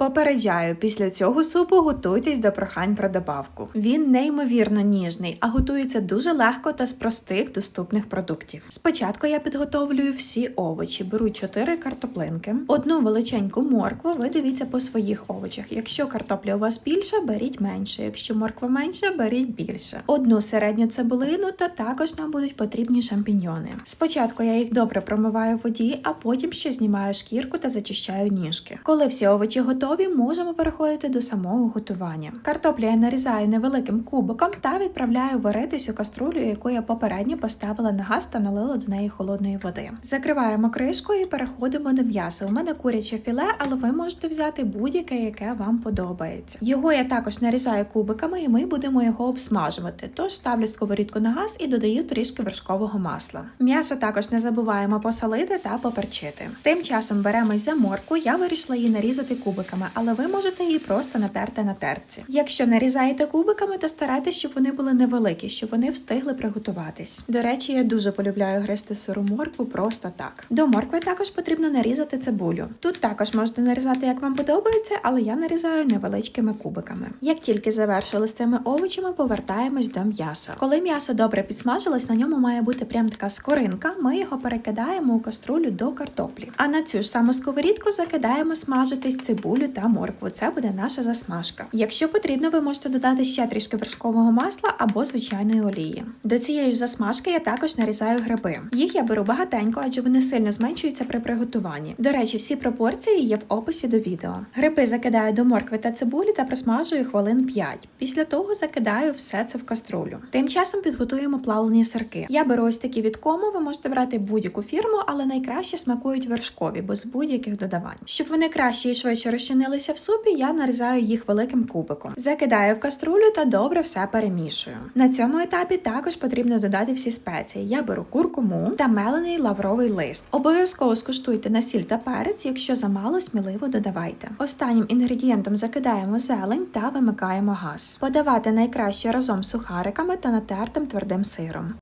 Попереджаю, після цього супу готуйтесь до прохань про добавку. Він неймовірно ніжний, а готується дуже легко та з простих доступних продуктів. Спочатку я підготовлюю всі овочі, беру 4 картоплинки, одну величеньку моркву. Ви дивіться по своїх овочах. Якщо картопля у вас більша, беріть менше. Якщо морква менша, беріть більше. Одну середню цибулину та також нам будуть потрібні шампіньйони. Спочатку я їх добре промиваю в воді, а потім ще знімаю шкірку та зачищаю ніжки. Коли всі овочі готові, можемо переходити до самого готування. Картоплю я нарізаю невеликим кубиком та відправляю варитись у каструлю, яку я попередньо поставила на газ та налила до неї холодної води. Закриваємо кришкою і переходимо до м'яса. У мене куряче філе, але ви можете взяти будь-яке, яке вам подобається. Його я також нарізаю кубиками, і ми будемо його обсмажувати. Тож ставлю сковорідку на газ і додаю трішки вершкового масла. М'ясо також не забуваємо посолити та поперчити. Тим часом беремось за морку. Я вирішила її нарізати кубиками, але ви можете її просто натерти на терці. Якщо нарізаєте кубиками, то старайтесь, щоб вони були невеликі, щоб вони встигли приготуватись. До речі, я дуже полюбляю гристи сиру моркву просто так. До моркви також потрібно нарізати цибулю. Тут також можете нарізати, як вам подобається, але я нарізаю невеличкими кубиками. Як тільки завершили з цими овочами, повертаємось до м'яса. Коли м'ясо добре підсмажилось, на ньому має бути прям така скоринка. Ми його перекидаємо у каструлю до картоплі. А на цю ж саму сковорідку закидаємо смажитись цибулю та моркву. Це буде наша засмажка. Якщо потрібно, ви можете додати ще трішки вершкового масла або звичайної олії. До цієї ж засмажки я також нарізаю гриби. Їх я беру багатенько, адже вони сильно зменшуються при приготуванні. До речі, всі пропорції є в описі до відео. Гриби закидаю до моркви та цибулі та просмажую хвилин 5. Після того закидаю все це в каструлю. Тим часом підготуємо плавлені сирки. Я беру ось такі від кому, ви можете брати будь-яку фірму, але найкраще смакують вершкові, без будь-яких додавань. Щоб вони краще і швидше розчинилися в супі, я нарізаю їх великим кубиком. Закидаю в каструлю та добре все перемішую. На цьому етапі також потрібно додати всі спеції. Я беру куркуму та мелений лавровий лист. Обов'язково скуштуйте на сіль та перець, якщо замало, сміливо додавайте. Останнім інгредієнтом закидаємо зелень та вимикаємо газ. Подавати найкраще разом з сухариками та натертим твердим сиром.